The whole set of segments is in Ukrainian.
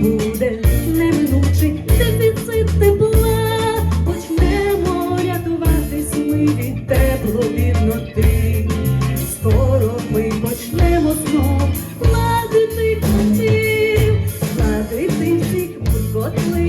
Буде неминучий дефіцит тепла. Почнемо рятуватись ми від тепловідноти. Скоро ми почнемо знов ладити котів, ладити всіх буркотливих,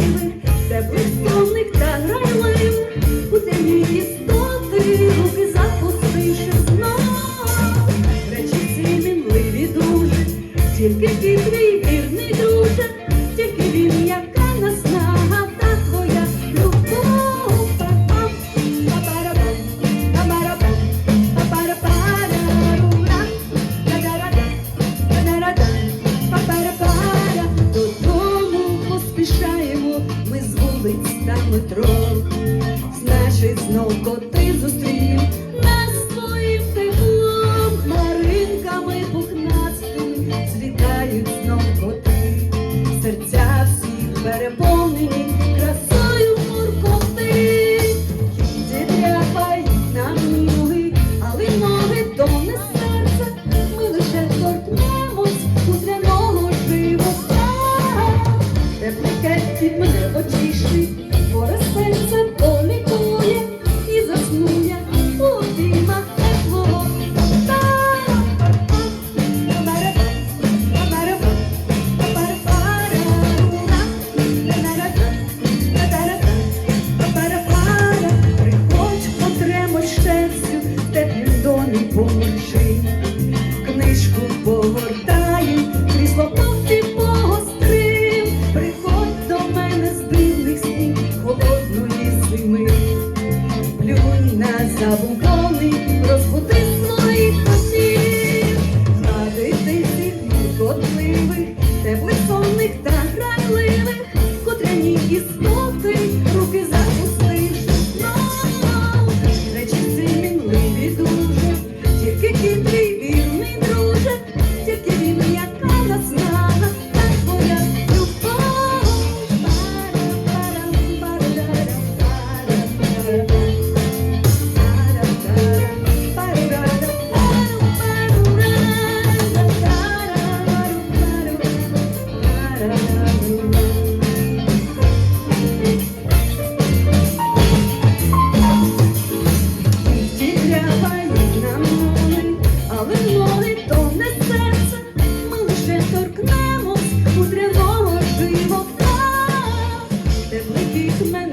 поспішаємо ми з вулиць та метро. Значить, знов коти зустрів нас своїм теплом, хмаринками пухнастими злітають знов коти, серця всіх переповнені Від мене очішний, поросенце полікує faith. Christmas.